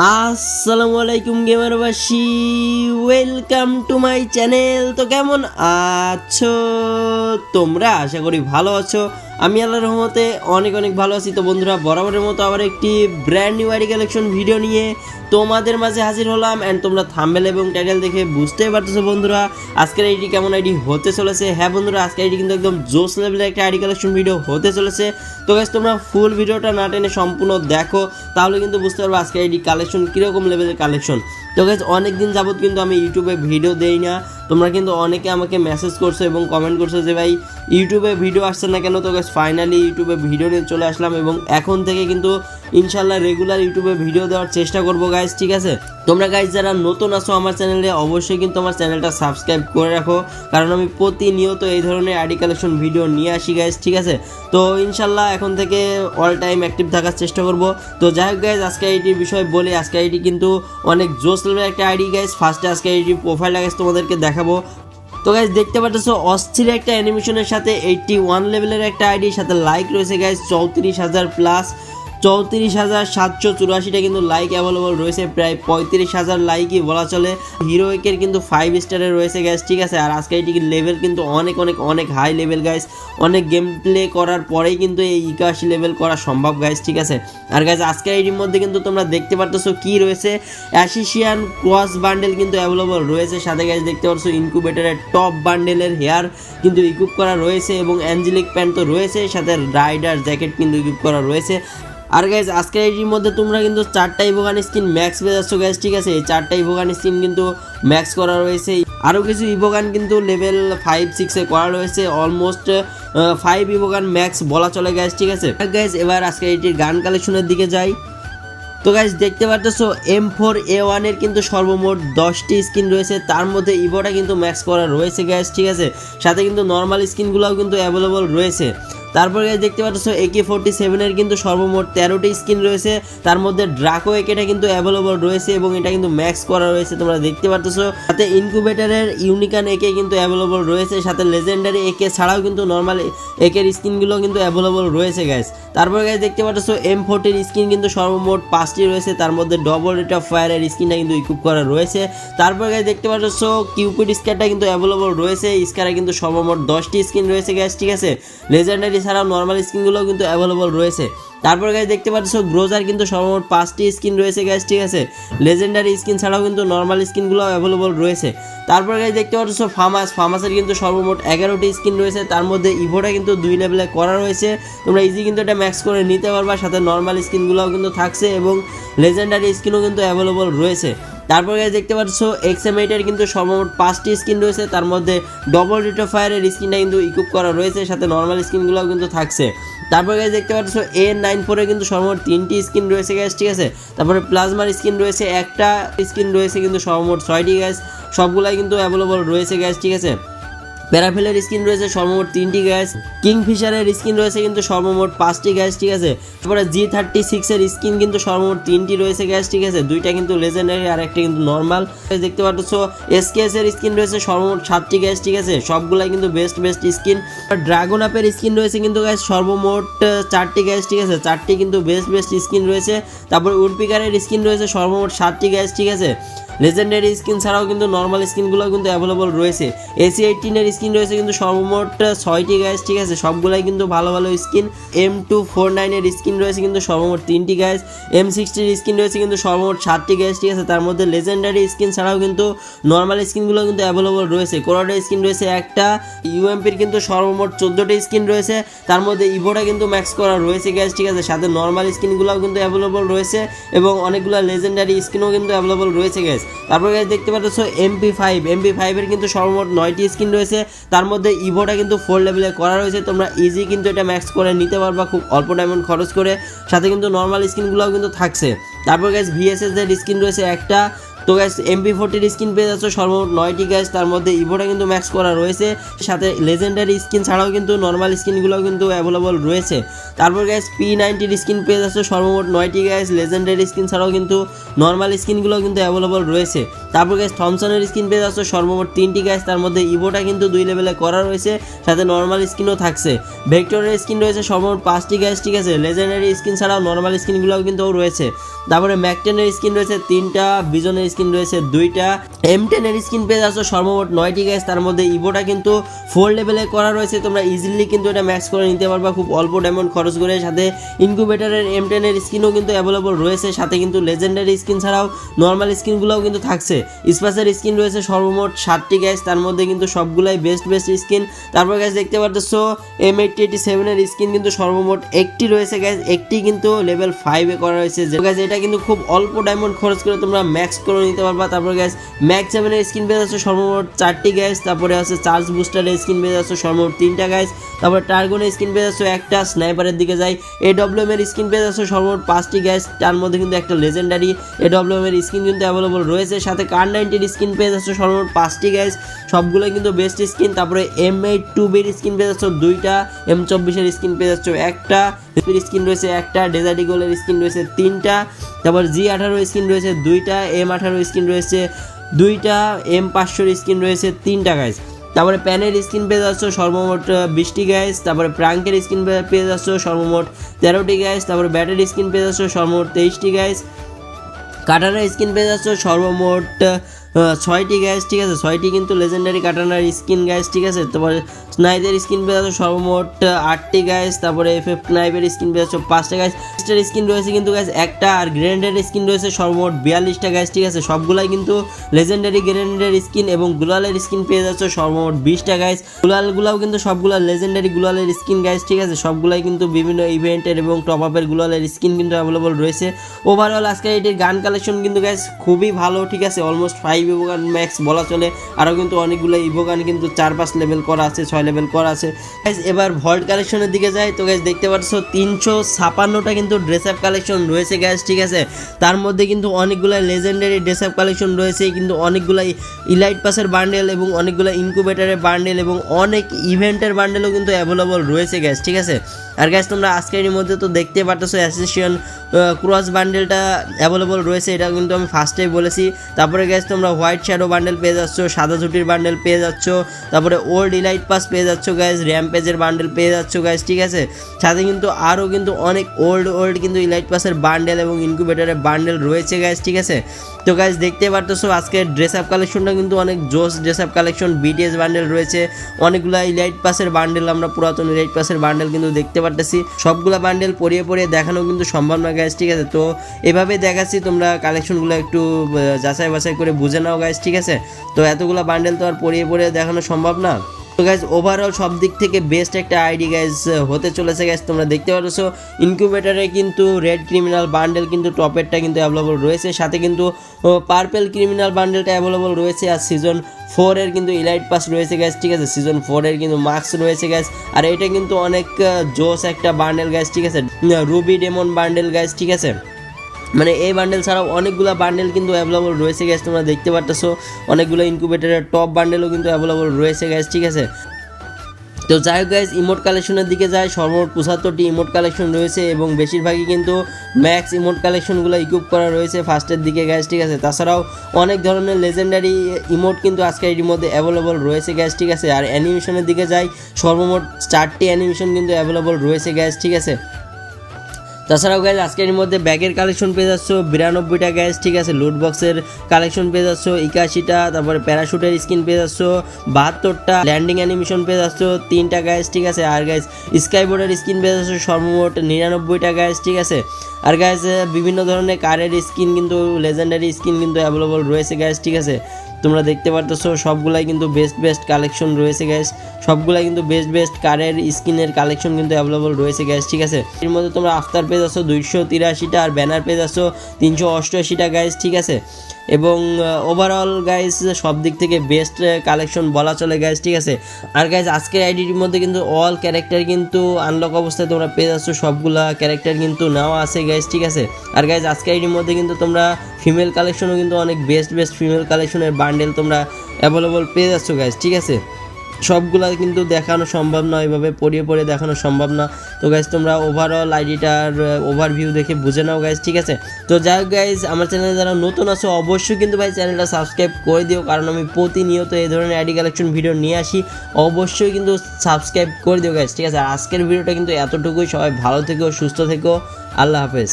আসসালামু আলাইকুম গেমারবাসী ওয়েলকাম টু মাই চ্যানেল তো কেমন আছো? তোমরা আশা করি ভালো আছো। আমি আল্লাহ রহমতে অনেক অনেক ভালো আছি। তো বন্ধুরা, বরাবরের মতো আবার একটি brand new ID collection video নিয়ে তোমাদের মাঝে হাজির হলাম। অ্যান্ড তোমরা থাম্বেল এবং টাইটেল দেখে বুঝতেই পারতেছো বন্ধুরা, আজকের আইডি কেমন আইডি হতে চলেছে। হ্যাঁ বন্ধুরা, আজকের আইডি কিন্তু একদম জোস লেভেলের একটা আইডি কালেকশন ভিডিও হতে চলেছে। তো গাইজ তোমরা ফুল ভিডিওটা না টেনে সম্পূর্ণ দেখো, তাহলে কিন্তু বুঝতে পারবে আজকের আইডি কালেকশন কীরকম লেভেলের কালেকশন তো গেছে অনেক দিন যাবত কিন্তু আমি ইউটিউবে ভিডিও দেই না। তোমরা কিন্তু অনেকে আমাকে মেসেজ করছ এবং কমেন্ট করছ যে, ভাই, ইউটিউবে ভিডিও আসছে না কেন? তো গেছে ফাইনালি ইউটিউবে ভিডিও নিয়ে চলে আসলাম এবং এখন থেকে কিন্তু ইনশাল্লাহ রেগুলার ইউটিউবে ভিডিও দেওয়ার চেষ্টা করব গাইজ ঠিক আছে? তোমরা গাইজ যারা নতুন আসো আমার চ্যানেলে অবশ্যই কিন্তু আমার চ্যানেলটা সাবস্ক্রাইব করে রাখো। কারণ আমি প্রতিনিয়ত এই ধরনের আইডি কালেকশন ভিডিও নিয়ে আসি গাইজ ঠিক আছে? তো ইনশাল্লাহ এখন থেকে অল টাইম অ্যাক্টিভ থাকার চেষ্টা করব। তো যাই হোক গাইজ আজকে আইডির বিষয়ে বলি, আজকে আইডি কিন্তু অনেক জোস লেভেলের একটা আইডি গাইজ ফার্স্টে আজকে আইডি প্রোফাইল গাইজ তোমাদেরকে দেখাবো। তো গাইজ দেখতে পাচ্ছ, অস্থির একটা অ্যানিমেশনের সাথে এইটটি ওয়ান লেভেলের একটা আইডির সাথে লাইক রয়েছে গাইজ চৌত্রিশ হাজার প্লাস চৌত্রিশ হাজার সাতশো চুরাশিটা কিন্তু লাইক অ্যাভেলেবল রয়েছে, প্রায় পঁয়ত্রিশ হাজার লাইকই বলা চলে। হিরোইকের কিন্তু ফাইভ স্টারে রয়েছে গ্যাস ঠিক আছে? আর আজকে এটি লেভেল কিন্তু অনেক অনেক অনেক হাই লেভেল গাইস অনেক গেম প্লে করার পরেই কিন্তু এই একাশি লেভেল করা সম্ভব গাইস ঠিক আছে? আর গাইস আজকে এইটির মধ্যে কিন্তু তোমরা দেখতে পারতেছো কি রয়েছে। অ্যাসিসিয়ান ক্রস বান্ডেল কিন্তু অ্যাভেলেবল রয়েছে। সাথে গাইস দেখতে পাচ্ছ ইনকুবেটরের টপ বান্ডেলের হেয়ার কিন্তু ইকুইপ করা রয়েছে এবং অ্যাঞ্জেলিক প্যান্ট তো রয়েছে। সাথে রাইডার জ্যাকেট কিন্তু ইকুইপ করা রয়েছে। আর গাইজ আজকের এইটির মধ্যে তোমরা কিন্তু চারটা ইভোগান স্কিন ম্যাক্স পেয়ে যাচ্ছ গাইজ ঠিক আছে? এই চারটা ইভোগান স্কিন কিন্তু ম্যাক্স করা রয়েছে। আরও কিছু ইভোগান কিন্তু লেভেল ফাইভ সিক্সে করা রয়েছে। অলমোস্ট ফাইভ ইভোগান ম্যাক্স বলা চলে গাইজ ঠিক আছে? গাইজ এবার আজকে এইটির গান কালেকশনের দিকে যাই। তো গাইজ দেখতে পারতেছো এম ফোর এ ওয়ানের কিন্তু সর্বমোট দশটি স্কিন রয়েছে। তার মধ্যে ইভোটা কিন্তু ম্যাক্স করা রয়েছে গ্যাস ঠিক আছে? সাথে কিন্তু নর্মাল স্কিনগুলোও কিন্তু অ্যাভেলেবল রয়েছে। তারপরে দেখতে পাচ্ছ একে ফোরটি সেভেনের কিন্তু সর্বমোট তেরোটি স্কিন রয়েছে। তার মধ্যে ড্রাকো একেটা কিন্তু অ্যাভেলেবল রয়েছে এবং এটা কিন্তু ম্যাক্স করা রয়েছে, তোমরা দেখতে পাচ্ছ। সাথে ইনকুবেটারের ইউনিকান একে কিন্তু অ্যাভেলেবল রয়েছে, সাথে লেজেন্ডারি একে ছাড়াও কিন্তু নর্মাল একের স্কিনগুলো কিন্তু অ্যাভেলেবল রয়েছে গ্যাস তারপরে গাইজ দেখতে পাচ্ছ এম ফোরটির স্কিন কিন্তু সর্বমোট পাঁচটি রয়েছে, তার মধ্যে ডবল রেট অফ ফায়ারের স্কিনটা কিন্তু ইকুইপ করা রয়েছে। তারপর গাইজ দেখতে পাচ্ছ কিউপিড স্কারটা কিন্তু অ্যাভেলেবল রয়েছে স্কারে কিন্তু সর্বমোট দশটি স্কিন রয়েছে গ্যাস ঠিক আছে? লেজেন্ডারি ছাড়াও নর্মাল স্কিনগুলোও কিন্তু অ্যাভেলেবল রয়েছে। তারপর গাইজ দেখতে পাচ্ছ গ্রোজার কিন্তু সর্বমোট পাঁচটি স্কিন রয়েছে গ্যাস ঠিক আছে? লেজেন্ডারি স্কিন ছাড়াও কিন্তু নর্মাল স্কিনগুলো অ্যাভেলেবল রয়েছে। তারপর গাইজ দেখতে পাচ্ছ ফার্মাস ফার্মাসের কিন্তু সর্বমোট এগারোটি স্কিন রয়েছে। তার মধ্যে ইভোটা কিন্তু দুই লেভেলে করা রয়েছে। তোমরা ইজি কিন্তু এটা ম্যাক্স করে নিতে পারবা, সাথে নর্মাল স্কিনগুলোও কিন্তু থাকছে এবং লেজেন্ডারি স্কিনও কিন্তু অ্যাভেলেবল রয়েছে। তারপর গাইজ দেখতে পাচ্ছ এক্সএম এইটের কিন্তু সর্বমোট পাঁচটি স্কিন রয়েছে। তার মধ্যে ডবল রিটো ফায়ারের স্ক্রিনটা কিন্তু ইকুইপ করা রয়েছে, সাথে নর্মাল স্ক্রিনগুলোও কিন্তু থাকছে। তারপর গাইজ দেখতে পাচ্ছ এ নাইন ফোরে কিন্তু সর্বমোট তিনটি স্ক্রিন রয়েছে গ্যাস ঠিক আছে? তারপরে প্লাজমার স্ক্রিন রয়েছে, একটা স্ক্রিন রয়েছে কিন্তু সর্বমোট ছয়টি গ্যাস সবগুলাই কিন্তু অ্যাভেলেবল রয়েছে গ্যাস ঠিক আছে? প্যারাফেলের স্কিন রয়েছে সর্বমোট তিনটি গ্যাস কিংফিশারের স্কিন রয়েছে কিন্তু সর্বমোট পাঁচটি গ্যাস ঠিক আছে? তারপরে জি থার্টি সিক্সের স্কিন কিন্তু সর্বমোট তিনটি রয়েছে গ্যাস ঠিক আছে? দুইটা কিন্তু লেজেন্ডারি আর একটা কিন্তু নর্মাল দেখতে পাচ্ছ এসকেএস এর স্কিন রয়েছে সর্বমোট সাতটি গ্যাস ঠিক আছে? সবগুলাই কিন্তু বেস্ট বেস্ট স্কিন ড্রাগন আপের স্কিন রয়েছে কিন্তু গ্যাস সর্বমোট চারটি গ্যাস ঠিক আছে? চারটি কিন্তু বেস্ট বেস্ট স্কিন রয়েছে। তারপরে উডপিকারের স্কিন রয়েছে সর্বমোট সাতটি গ্যাস ঠিক আছে? লেজেন্ডারি স্কিন ছাড়াও কিন্তু নর্মাল স্কিনগুলো কিন্তু অ্যাভেলেবল রয়েছে। এসি এইটিনের স্কিন রয়েছে কিন্তু সর্বমোট ছয়টি গ্যাস ঠিক আছে? সবগুলাই কিন্তু ভালো ভালো স্কিন এম টু ফোর নাইনের স্কিন রয়েছে কিন্তু সর্বমোট তিনটি গ্যাস এম সিক্সটির স্কিন রয়েছে কিন্তু সর্বমোট সাতটি গ্যাস ঠিক আছে? তার মধ্যে লেজেন্ডারি স্কিন ছাড়াও কিন্তু নর্মাল স্কিনগুলো কিন্তু অ্যাভেলেবল রয়েছে। কোরাডের স্কিন রয়েছে একটা ইউএমপির কিন্তু সর্বমোট চোদ্দোটি স্কিন রয়েছে। তার মধ্যে ইভোটা কিন্তু ম্যাক্স করা রয়েছে গ্যাস ঠিক আছে? সাথে নর্মাল স্কিনগুলোও কিন্তু অ্যাভেলেবল রয়েছে এবং অনেকগুলো লেজেন্ডারি স্কিনও কিন্তু অ্যাভেলেবল রয়েছে গ্যাস তারপর গাইজ দেখতে পাচ্ছ এমপি ফাইভ এমপি ফাইভের কিন্তু সর্বমোট নয়টি স্ক্রিন রয়েছে। তার মধ্যে ইভোটা কিন্তু ফোর লেভেলে করা রয়েছে। তোমরা ইজি কিন্তু এটা ম্যাক্স করে নিতে পারবা খুব অল্প ডায়মন্ড খরচ করে। সাথে কিন্তু নর্মাল স্কিনগুলোও কিন্তু থাকছে। তারপর গ্যাস ভিএসএস এর রয়েছে একটা। তো গ্যাস এমপি ফোরটির স্কিন পেয়ে যাচ্ছ সর্বমোট নয়টি গ্যাস তার মধ্যে ইভোটা কিন্তু ম্যাক্স করা রয়েছে, সাথে লেজেন্ডারি স্কিন ছাড়াও কিন্তু নর্মাল স্কিনগুলোও কিন্তু অ্যাভেলেবল রয়েছে। তারপর গ্যাস পি নাইনটির স্কিন পেয়ে যাচ্ছে সর্বমোট নয়টি গ্যাস লেজেন্ডারি স্কিন ছাড়াও কিন্তু নর্মাল স্কিনগুলো কিন্তু অ্যাভেলেবল রয়েছে। তারপর গ্যাস থমসনের স্কিন পেয়ে যাচ্ছে সর্বমোট তিনটি গ্যাস তার মধ্যে ইভোটা কিন্তু দুই লেভেলে করা রয়েছে, সাথে নর্মাল স্কিনও থাকছে। ভেক্টরের স্কিন রয়েছে সর্বমোট পাঁচটি গ্যাস ঠিক আছে? লেজেন্ডারি স্কিন ছাড়াও নর্মাল স্কিনগুলোও কিন্তু রয়েছে। তারপরে ম্যাকটেনের স্কিন রয়েছে তিনটা বিজনের স্কিন রয়েছে দুইটা। এম টেনের স্কিন পেয়ে যাচ্ছ সর্বমোট নয়টি গ্যাস তার মধ্যে ইভোটা কিন্তু ফোর লেভেলে করা রয়েছে। তোমরা ইজিলি কিন্তু এটা ম্যাক্স করে নিতে পারবা। খুব অল্প ডায়মন্ড খরচ করে। সাথে ইনকিউবেটারের এম টেনের স্কিনও কিন্তু অ্যাভেলেবল রয়েছে। সাথে কিন্তু লেজেন্ডারি স্কিন ছাড়াও নর্মাল স্কিনগুলোও কিন্তু থাকছে। স্পেসের স্কিন রয়েছে সর্বমোট ষাটটি গ্যাস তার মধ্যে কিন্তু সবগুলাই বেস্ট বেস্ট স্কিন তারপর গ্যাস দেখতে পাচ্ছ এম এইটটি এইটি সেভেনের স্কিন কিন্তু সর্বমোট একটি রয়েছে গ্যাস একটি কিন্তু লেভেল ফাইভে করা রয়েছে। যে গ্যাস এটা কিন্তু খুব অল্প ডায়মন্ড খরচ করে তোমরা ম্যাক্স করে নিতে পারবা। তারপর গ্যাস ম্যাক্স সেভেনের স্কিন পেয়ে যাচ্ছে সর্বমোট চারটি গ্যাস তারপরে আছে চার্জ বুস্টারের স্কিন পেয়ে যাচ্ছে সর্বমোট তিনটা গ্যাস তারপরে টার্গনের স্কিন পেয়ে যাচ্ছে একটা স্নাইপারের দিকে যাই। এ ডব্লিউএম এর স্কিন পেয়ে যাচ্ছে সর্বমোট পাঁচটি গ্যাস তার মধ্যে কিন্তু একটা লেজেন্ডারি এ ডব্লিউএম এর স্ক্রিন কিন্তু অ্যাভেলেবল রয়েছে। সাথে কার নাইনটির স্ক্রিন পেজ যাচ্ছে সর্বমোট পাঁচটি গ্যাস সবগুলো কিন্তু বেস্ট স্ক্রিন তারপরে এম এইট টু বির স্ক্রিন পেজ যাচ্ছে দুইটা। এম চব্বিশের স্ক্রিন পেয়ে যাচ্ছে একটা। এপির স্কিন রয়েছে একটা, ডেজার্ট ইগলের স্কিন রয়েছে তিনটা, তারপর জি আঠারো স্কিন রয়েছে দুইটা, এম আঠারো স্কিন রয়েছে দুইটা, এম পাঁচশোর স্কিন রয়েছে তিনটা গাইজ তারপরে প্যানের স্কিন পেয়ে যাচ্ছ সর্বমোট বিশটি গ্যাস তারপরে প্রাঙ্কের স্কিন পেয়ে যাচ্ছ সর্বমোট তেরোটি গ্যাস তারপরে ব্যাটারি স্কিন পেয়ে যাচ্ছ সর্বমোট তেইশটি গ্যাস কাটানার স্কিন পেয়ে যাচ্ছ সর্বমোট ছয়টি গ্যাস ঠিক আছে, ছয়টি কিন্তু লেজেন্ডারি কাটানার স্কিন গ্যাস ঠিক আছে, তারপরে স্নাইদের স্কিন পেয়ে যাচ্ছ সর্বমোট আটটি গ্যাস তারপরে এফ এফ নাইভের স্কিন পেয়ে যাচ্ছ পাঁচটা গ্যাস স্কিন রয়েছে কিন্তু গাইস একটা আর গ্রেনেডের স্কিন রয়েছে, সর্বমোট বিয়াল্লিশটা গ্যাস ঠিক আছে? সবগুলাই কিন্তু লেজেন্ডারি গ্রেনেডের স্কিন এবং গুলালের স্কিন পেয়ে যাচ্ছ, সর্বমোট বিশটা গ্যাস গুলালগুলাও কিন্তু সবগুলা লেজেন্ডারি গুলালের স্কিন গ্যাস ঠিক আছে? সবগুলাই কিন্তু বিভিন্ন ইভেন্টের এবং টপ আপের গুলালের স্কিন কিন্তু অ্যাভেলেবল রয়েছে। ওভারঅল আজকে এটির গান কালেকশন কিন্তু গাইস খুবই ভালো, ঠিক আছে? অলমোস্ট ফাইভ ইভোগান ম্যাক্স বলা চলে। আরও কিন্তু অনেকগুলো ইভোগান কিন্তু চার পাঁচ লেভেল করা আছে, ছয় লেভেল করা আছে। গ্যাস এবার ভল্ট কালেকশনের দিকে যাই। তো গ্যাস দেখতে পাচ্ছ, তিনশো ছাপান্নটা কিন্তু ড্রেস আপ কালেকশন রয়েছে গ্যাস ঠিক আছে? তার মধ্যে কিন্তু অনেকগুলো লেজেন্ডারি ড্রেস আপ কালেকশন রয়েছে, কিন্তু অনেকগুলো ইলাইট পাসের বান্ডেল এবং অনেকগুলো ইনকুবেটারের বান্ডেল এবং অনেক ইভেন্টের বান্ডেলও কিন্তু অ্যাভেলেবল রয়েছে গ্যাস ঠিক আছে? আর গ্যাস তোমরা আজকের মধ্যে তো দেখতে পারতেছো অ্যাসোসিয়েশন ক্রস বান্ডেলটা অ্যাভেলেবল রয়েছে এটা কিন্তু আমি ফার্স্টেই বলেছি। তারপরে গ্যাস তোমরা হোয়াইট শ্যাডো বান্ডেল পেয়ে যাচ্ছ, সাদা ঝুটির বান্ডেল পেয়ে যাচ্ছ, তারপরে ওল্ড ইলাইট পাস পেয়ে যাচ্ছ গ্যাস র্যাম্পেজের বান্ডেল পেয়ে যাচ্ছ গ্যাস ঠিক আছে? সাথে কিন্তু আরও কিন্তু অনেক ওল্ড ওল্ড কিন্তু ইলাইট পাসের বান্ডেল এবং ইনকিউবেটারের বান্ডেল রয়েছে গ্যাস ঠিক আছে? তো গাইজ দেখতে পারতেছো আজকের ড্রেস আপ কালেকশনটা কিন্তু অনেক জোস dress up collection BTS bundle রয়েছে। অনেকগুলা ইলাইট পাসের বান্ডেল আমরা পুরাতন ইলাইট পাসের বান্ডেল কিন্তু দেখতে পারতেছি। সবগুলা বান্ডেল পরিয়ে পরিয়ে দেখানো কিন্তু সম্ভব না গাইজ ঠিক আছে? তো এভাবে দেখাচ্ছি, তোমরা কালেকশনগুলো একটু যাচাই বাছাই করে বুঝে নাও গাইজ ঠিক আছে? তো এতগুলা বান্ডেল তো আর পরিয়ে পরিয়ে দেখানো সম্ভব না? তো গাইজ ওভারঅল সব দিক থেকে বেস্ট একটা আইডি গাইজ হতে চলেছে গাইজ তোমরা দেখতে পাচ্ছ। ইনকিউবেটারে কিন্তু রেড ক্রিমিনাল বান্ডেল কিন্তু টপেরটা কিন্তু অ্যাভেলেবল রয়েছে। সাথে কিন্তু পার্পেল ক্রিমিনাল বান্ডেলটা অ্যাভেলেবল রয়েছে। আর সিজন ফোরের কিন্তু ইলাইট পাস রয়েছে গ্যাস ঠিক আছে? সিজন ফোরের কিন্তু মার্কস রয়েছে গ্যাস আর এটা কিন্তু অনেক জোস একটা বান্ডেল গ্যাস ঠিক আছে? রুবি ডেমন বান্ডেল গ্যাস ঠিক আছে? মানে এই বান্ডেল ছাড়াও অনেকগুলো বান্ডেল কিন্তু অ্যাভেলেবল রয়েছে গ্যাস তোমরা দেখতে পারতেছো। অনেকগুলো ইনকিউবেটারের টপ বান্ডেলও কিন্তু অ্যাভেলেবল রয়েছে গ্যাস ঠিক আছে? তো যাই হোক গাইজ ইমোট কালেকশনের দিকে যায় সর্বমোট পঁচাত্তরটি ইমোট কালেকশন রয়েছে এবং বেশিরভাগই কিন্তু ম্যাক্স ইমোট কালেকশনগুলো ইকুইপ করা রয়েছে ফার্স্টের দিকে গ্যাস ঠিক আছে? তাছাড়াও অনেক ধরনের লেজেন্ডারি ইমোট কিন্তু আজকে এটির মধ্যে অ্যাভেলেবল রয়েছে গ্যাস ঠিক আছে? আর অ্যানিমেশনের দিকে যাই, সর্বমোট চারটি অ্যানিমেশন কিন্তু অ্যাভেলেবল রয়েছে গ্যাস ঠিক আছে? তাছাড়াও গ্যাস আজকের মধ্যে ব্যাগের কালেকশন পেয়ে যাচ্ছ, বিরানব্বইটা গ্যাস ঠিক আছে? লুট বক্সের কালেকশন পেয়ে যাচ্ছ, একাশিটা, তারপরে প্যারাশুটের স্কিন পেয়ে যাচ্ছ, বাহাত্তরটা ল্যান্ডিং অ্যানিমেশন পেয়ে যাচ্ছ, তিনটা গ্যাস ঠিক আছে? আর গ্যাস স্কাই বোর্ডের স্কিন পেয়ে যাচ্ছ, সর্বমোট নিরানব্বইটা গ্যাস ঠিক আছে? আর গ্যাস বিভিন্ন ধরনের কারের স্কিন কিন্তু লেজেন্ডারি স্কিন কিন্তু অ্যাভেলেবল রয়েছে গ্যাস ঠিক আছে? তোমরা দেখতে পারতেছো, সবগুলাই কিন্তু বেস্ট বেস্ট কালেকশন রয়েছে গ্যাস সবগুলাই কিন্তু বেস্ট বেস্ট কারের স্কিনের কালেকশন কিন্তু অ্যাভেলেবল রয়েছে গ্যাস ঠিক আছে? এর মধ্যে তোমরা আফতার পেয়ে যাচ্ছ দুইশো তিরাশিটা, আর ব্যানার পেয়ে যাচ্ছ তিনশো অষ্টআশিটা গাইজ ঠিক আছে? এবং ওভারঅল গাইজ সব দিক থেকে বেস্ট কালেকশন বলা চলে গাইজ ঠিক আছে? আর গাইজ আজকের আইডিটির মধ্যে কিন্তু অল ক্যারেক্টার কিন্তু আনলক অবস্থায় তোমরা পেয়ে যাচ্ছ, সবগুলা ক্যারেক্টার কিন্তু নেওয়া আছে গাইজ ঠিক আছে? আর গাইজ আজকের আইডির মধ্যে কিন্তু তোমরা ফিমেল কালেকশনও কিন্তু অনেক বেস্ট বেস্ট ফিমেল কালেকশনের বান্ডেল তোমরা অ্যাভেলেবল পেয়ে যাচ্ছ গাইজ ঠিক আছে? সবগুলা কিন্তু দেখানো সম্ভব না এভাবে পড়িয়ে পড়িয়ে দেখানো সম্ভব না। তো গাইজ তোমরা ওভারঅল আইডিটার ওভারভিউ দেখে বুঝে নাও গাইজ ঠিক আছে? তো, যাই হোক গাইজ আমার চ্যানেলে যারা নতুন আছো, অবশ্যই কিন্তু ভাই চ্যানেলটা সাবস্ক্রাইব করে দিও, কারণ আমি প্রতিনিয়ত এই ধরনের আইডি কালেকশন ভিডিও নিয়ে আসি। অবশ্যই কিন্তু সাবস্ক্রাইব করে দিও গাইজ ঠিক আছে? আজকের ভিডিওটা কিন্তু এতটুকুই। সবাই ভালো থেকো, সুস্থ থেকো। আল্লাহ হাফেজ।